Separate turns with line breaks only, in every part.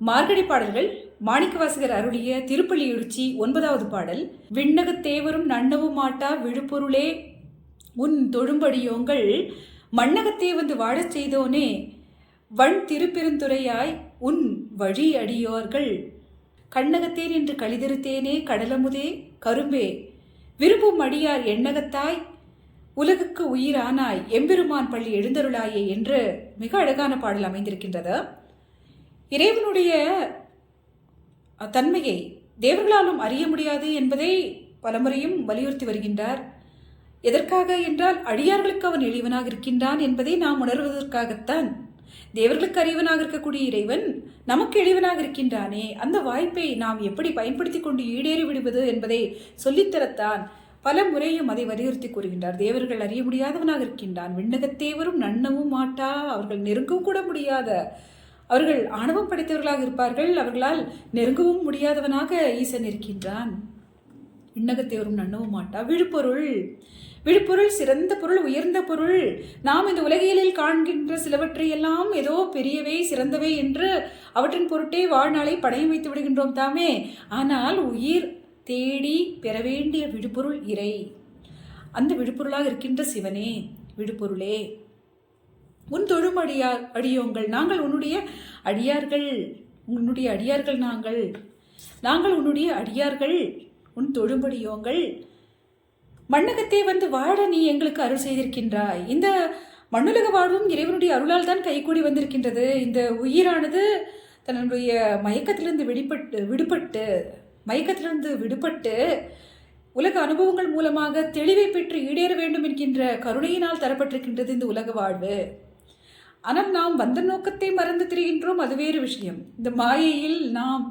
மார்கழி பாடல்கள் மாணிக்கவாசகர் அருளிய திருப்பள்ளியுருச்சி ஒன்பதாவது பாடல். விண்ணகத் தேவரும் நன்னவும் மாட்டா விழுப்பொருளே உன் தொழும்படியோங்கள் மண்ணகத்தே வந்து வாழச் செய்தோனே வன் திருப்பெருந்துறையாய் உன் வழி அடியோர்கள். கண்ணகத்தேன் என்று கழிதருத்தேனே கடலமுதே கரும்பே விரும்பும் அடியார் எண்ணகத்தாய் உலகுக்கு உயிரானாய் எம்பெருமான் பள்ளி எழுந்தருளாயே என்று மிக அழகான பாடல் அமைந்திருக்கின்றது. இறைவனுடைய தன்மையை தேவர்களாலும் அறிய முடியாது என்பதை பலமுறையும் வலியுறுத்தி வருகின்றார். எதற்காக என்றால் அடியார்களுக்கு அவன் இழிவனாக இருக்கின்றான் என்பதை நாம் உணர்வதற்காகத்தான். தேவர்களுக்கு அறிவனாக இருக்கக்கூடிய இறைவன் நமக்கு எளிவனாக இருக்கின்றானே அந்த வாய்ப்பை நாம் எப்படி பயன்படுத்தி கொண்டு ஈடேறி விடுவது என்பதை சொல்லித்தரத்தான் பல முறையும் அதை வலியுறுத்தி கூறுகின்றார். தேவர்கள் அறிய முடியாதவனாக இருக்கின்றான். விண்ணகத்தேவரும் நன்னவும் மாட்டா அவர்கள் நெருங்கவும் கூட முடியாத அவர்கள் ஆணவம் படைத்தவர்களாக இருப்பார்கள். அவர்களால் நெருங்கவும் முடியாதவனாக ஈசன் இருக்கின்றான். விண்ணகத்தேவரும் நண்ணவும் மாட்டா விழுப்பொருள். விழுப்பொருள் சிறந்த பொருள் உயர்ந்த பொருள். நாம் இந்த உலகியலில் காண்கின்ற சிலவற்றை எல்லாம் ஏதோ பெரியவை சிறந்தவை என்று அவற்றின் பொருட்டே வாழ்நாளை படையம் வைத்து விடுகின்றோம் தாமே. ஆனால் உயிர் தேடி பெற வேண்டிய விடுபொருள் இறை. அந்த விடுபொருளாக இருக்கின்ற சிவனே விடுபொருளே உன் தொழும் அடியார் அடியோங்கள். நாங்கள் உன்னுடைய அடியார்கள் உன்னுடைய அடியார்கள் நாங்கள். நாங்கள் உன்னுடைய அடியார்கள் உன் தொழும்படியோங்கள் மண்ணகத்தே வந்து வாழ நீ எங்களுக்கு அருள் செய்திருக்கின்றாய். இந்த மண்ணுலக வாழ்வும் இறைவனுடைய அருளால் தான் கைகூடி வந்திருக்கின்றது. இந்த உயிரானது தன்னுடைய மயக்கத்திலிருந்து விடுபட்டு விடுபட்டு மயக்கத்திலிருந்து விடுபட்டு உலக அனுபவங்கள் மூலமாக தெளிவை பெற்று ஈடேற வேண்டும் என்கின்ற கருணையினால் தரப்பட்டிருக்கின்றது இந்த உலக வாழ்வு. ஆனால் நாம் வந்த நோக்கத்தை மறந்து திரிகின்றோம் அது வேறு விஷயம். இந்த மாயையில் நாம்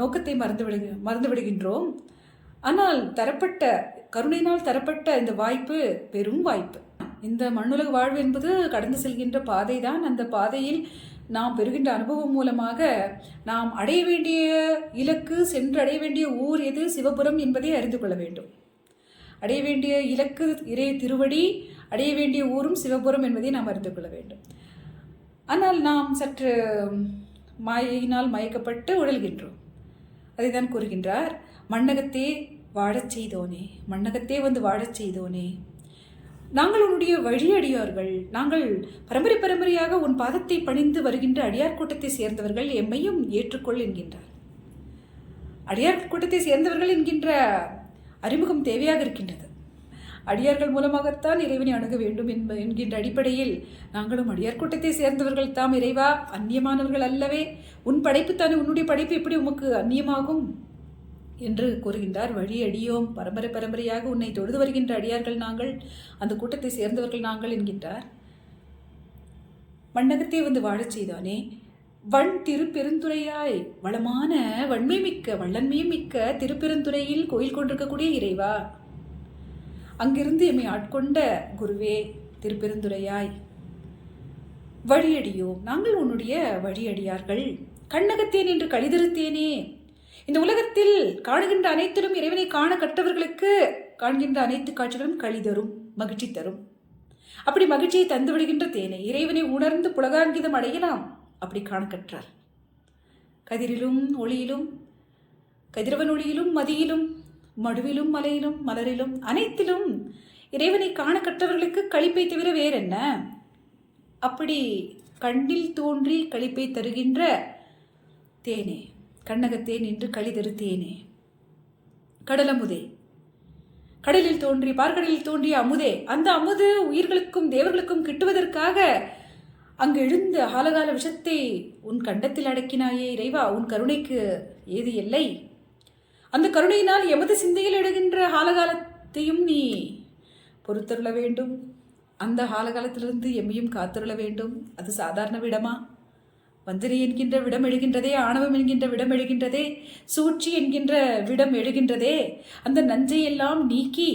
நோக்கத்தை மறந்து விடு மறந்து விடுகின்றோம். ஆனால் தரப்பட்ட கருணையினால் தரப்பட்ட இந்த வாய்ப்பு பெரும் வாய்ப்பு. இந்த மண்ணுலக வாழ்வு என்பது கடந்து செல்கின்ற பாதை தான் அந்த பாதையில் நாம் பெறுகின்ற அனுபவம் மூலமாக நாம் அடைய வேண்டிய இலக்கு சென்று அடைய வேண்டிய ஊர் எது சிவபுரம் என்பதை அறிந்து கொள்ள வேண்டும். அடைய வேண்டிய இலக்கு இறை திருவடி அடைய வேண்டிய ஊரும் சிவபுரம் என்பதை நாம் அறிந்து கொள்ள வேண்டும். ஆனால் நாம் சற்று மாயினால் மயக்கப்பட்டு உழல்கின்றோம் அதை தான் கூறுகின்றார் மண்ணகத்தே வாழச் செய்தோனே மண்ணகத்தே வந்து வாழச் செய்தோனே. நாங்கள் உன்னுடைய வழியடியார்கள் நாங்கள் பரம்பரை பரம்பரையாக உன் பாதத்தை பணிந்து வருகின்ற அடியார் கூட்டத்தை சேர்ந்தவர்கள் எம்மையும் ஏற்றுக்கொள் என்கின்றார். அடியார் கூட்டத்தை சேர்ந்தவர்கள் என்கின்ற அறிமுகம் தேவையாக இருக்கின்றது. அடியார்கள் மூலமாகத்தான் இறைவனை அணுக வேண்டும் என்ப என்கின்ற அடிப்படையில் நாங்களும் அடியார் கூட்டத்தை சேர்ந்தவர்கள் தாம் இறைவா அந்நியமானவர்கள் அல்லவே. உன் படைப்பு தானே உன்னுடைய படைப்பு எப்படி உமக்கு அந்நியமாகும்? என்று கூறுகின்றார். வழி அடியோம் பரம்பரை பரம்பரையாக உன்னை தொழுது வருகின்ற அடியார்கள் நாங்கள் அந்த கூட்டத்தை சேர்ந்தவர்கள் நாங்கள் என்கின்றார். மண்ணகத்தே வந்து வாழச் செய்தானே. வன் திருப்பெருந்துறையாய் வளமான வன்மை மிக்க வள்ளன்மையும் மிக்க திருப்பெருந்துறையில் கோயில் கொண்டிருக்கக்கூடிய இறைவா. அங்கிருந்து எம்மை ஆட்கொண்ட குருவே திருப்பெருந்துறையாய் வழியடியோ நாங்கள் உன்னுடைய வழியடியார்கள். கண்ணகத்தேன் என்று கழிதிருத்தேனே. இந்த உலகத்தில் காணுகின்ற அனைத்திலும் இறைவனை காண கற்றவர்களுக்கு காண்கின்ற அனைத்து காட்சிகளும் களி தரும் மகிழ்ச்சி தரும். அப்படி மகிழ்ச்சியை தந்து விடுகின்ற தேனை இறைவனை உணர்ந்து புலகாங்கிதம் அடையலாம். அப்படி காண கற்றார். கதிரிலும் ஒளியிலும் கதிரவன் ஒளியிலும் மதியிலும் மடுவிலும் மலையிலும் மலரிலும் அனைத்திலும் இறைவனை காண கற்றவர்களுக்கு கழிப்பை தவிர வேறென்ன? அப்படி கண்ணில் தோன்றி கழிப்பை தருகின்ற தேனே கண்ணகத்தேன் என்று களிதரு தேனே. கடலமுதே கடலில் தோன்றி பார்க்கடலில் தோன்றிய அமுதே அந்த அமுது உயிர்களுக்கும் தேவர்களுக்கும் கிட்டுவதற்காக அங்கு எழுந்த ஆலகால விஷத்தை உன் கண்டத்தில் அடக்கினாயே இறைவா உன் கருணைக்கு ஏது இல்லை? அந்த கருணையினால் எமது சிந்தையில் எழுகின்ற காலகாலத்தையும் நீ பொறுத்தருள வேண்டும். அந்த காலகாலத்திலிருந்து எம்மையும் காத்தருள வேண்டும். அது சாதாரண விடமா? வந்திரி என்கின்ற விடம் எழுகின்றதே ஆணவம் என்கின்ற விடம் எழுகின்றதே சூழ்ச்சி என்கின்ற விடம் எழுகின்றதே அந்த நஞ்சையெல்லாம் நீக்கி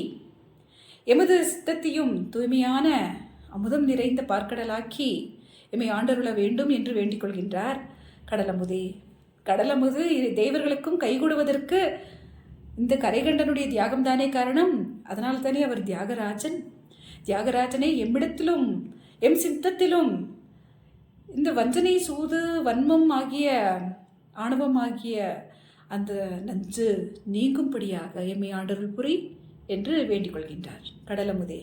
எமது சித்தத்தையும் தூய்மையான அமுதம் நிறைந்த பார்க்கடலாக்கி எம்மை ஆண்டருள வேண்டும் என்று வேண்டிக் கொள்கின்றார் கடலமுதே. கடலமுது இது தேவர்களுக்கும் கைகூடுவதற்கு இந்த கரைகண்டனுடைய தியாகம் தானே காரணம்? அதனால் தானே அவர் தியாகராஜன்? தியாகராஜனை எம்மிடத்திலும் எம் சித்தத்திலும் இந்த வஞ்சனை சூது வன்மம் ஆகிய ஆணவமாகிய அந்த நஞ்சு நீங்கும்படியாக எம்மை ஆண்டருள் புரி என்று வேண்டிக் கொள்கின்றார். கடலமுதே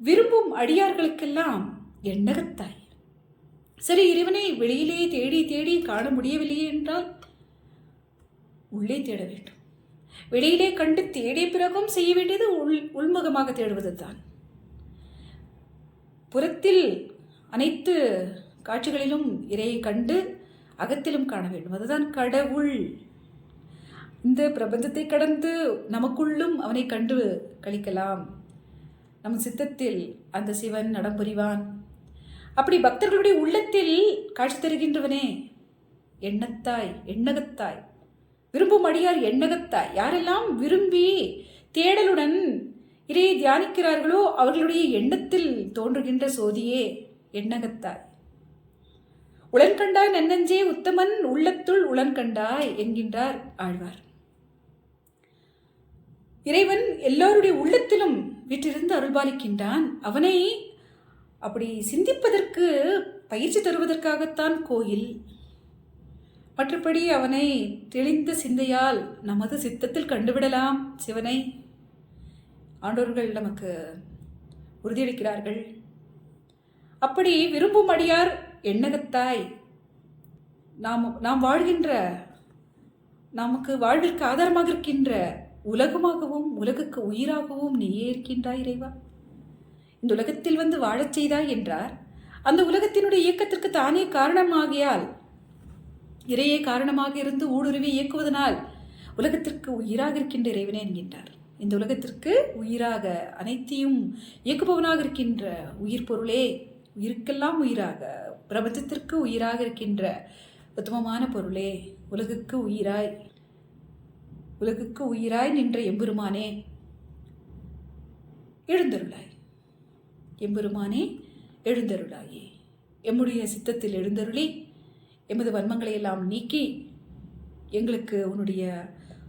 விரும்பும் அடியார்களுக்கெல்லாம் எண்ணகத்தாய். சரி இறைவனை வெளியிலே தேடி தேடி காண முடியவில்லையே என்றால்? உள்ளே தேட வேண்டும். வெளியிலே கண்டு தேடிய பிறகும் செய்ய வேண்டியது உள் உள்முகமாக தேடுவது தான் புறத்தில் அனைத்து காட்சிகளிலும் இறையை கண்டு அகத்திலும் காண வேண்டும். அதுதான் கடவுள். இந்த பிரபஞ்சத்தை கடந்து நமக்குள்ளும் அவனை கண்டு கழிக்கலாம் நம் சித்தத்தில் அந்த சிவன் நடம்புரிவான் அப்படி பக்தர்களுடைய உள்ளத்தில் காட்சி தருகின்றவனே. எண்ணத்தாய் எண்ணகத்தாய். விரும்பும் அடியார் எண்ணகத்தாய். யாரெல்லாம் விரும்பி தேடலுடன் இறையை தியானிக்கிறார்களோ அவர்களுடைய எண்ணத்தில் தோன்றுகின்ற சோதியே எண்ணகத்தாய். உளன்கண்டாய் நன்னஞ்சே உத்தமன் உள்ளத்துள் உளன்கண்டாய் என்கின்றார் ஆழ்வார். இறைவன் எல்லோருடைய உள்ளத்திலும் வீற்றிருந்து அருள்பாலிக்கின்றான். அவனை அப்படி சிந்திப்பதற்கு பயிற்சி தருவதற்காகத்தான் கோயில். மற்றபடி அவனை தெளிந்த சிந்தையால் நமது சித்தத்தில் கண்டுவிடலாம் சிவனை. ஆண்டோர்கள் நமக்கு உறுதியளிக்கிறார்கள். அப்படி விரும்பும் அடியார் எண்ணகத்தாய். நாம் நாம் வாழ்கின்ற நமக்கு வாழ்விற்கு ஆதாரமாக இருக்கின்ற உலகமாகவும் உலகுக்கு உயிராகவும் நீயே இருக்கின்றாய் இறைவா. இந்த உலகத்தில் வந்து வாழச் செய்தாய் என்றார். அந்த உலகத்தினுடைய இயக்கத்திற்கு தானே காரணமாகியால் இறையே காரணமாக இருந்து ஊடுருவி இயக்குவதனால் உலகத்திற்கு உயிராக இருக்கின்ற இறைவனே என்கின்றார். இந்த உலகத்திற்கு உயிராக அனைத்தையும் இயக்குபவனாக இருக்கின்ற உயிர் பொருளே உயிருக்கெல்லாம் உயிராக பிரபஞ்சத்திற்கு உயிராக இருக்கின்ற உத்தமமான பொருளே உலகுக்கு உயிராய் உலகுக்கு உயிராய் நின்ற எம்பெருமானே எழுந்தருளாய். எம்பெருமானே எழுந்தருளாயே. எம்முடைய சித்தத்தில் எழுந்தருளி எமது வன்மங்களை எல்லாம் நீக்கி எங்களுக்கு உன்னுடைய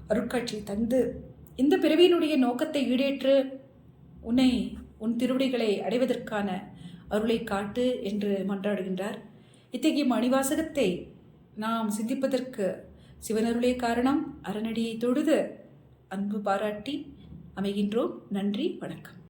அருட்காட்சி தந்து இந்த பிறவியினுடைய நோக்கத்தை ஈடேற்று உன்னை உன் திருவடிகளை அடைவதற்கான அருளை காட்டு என்று மன்றாடுகின்றார். இத்தகைய மணிவாசகத்தை நாம் சிந்திப்பதற்கு சிவனருளே காரணம் அரணடியை தொழுது அன்பு பாராட்டி அமைகின்றோம். நன்றி வணக்கம்.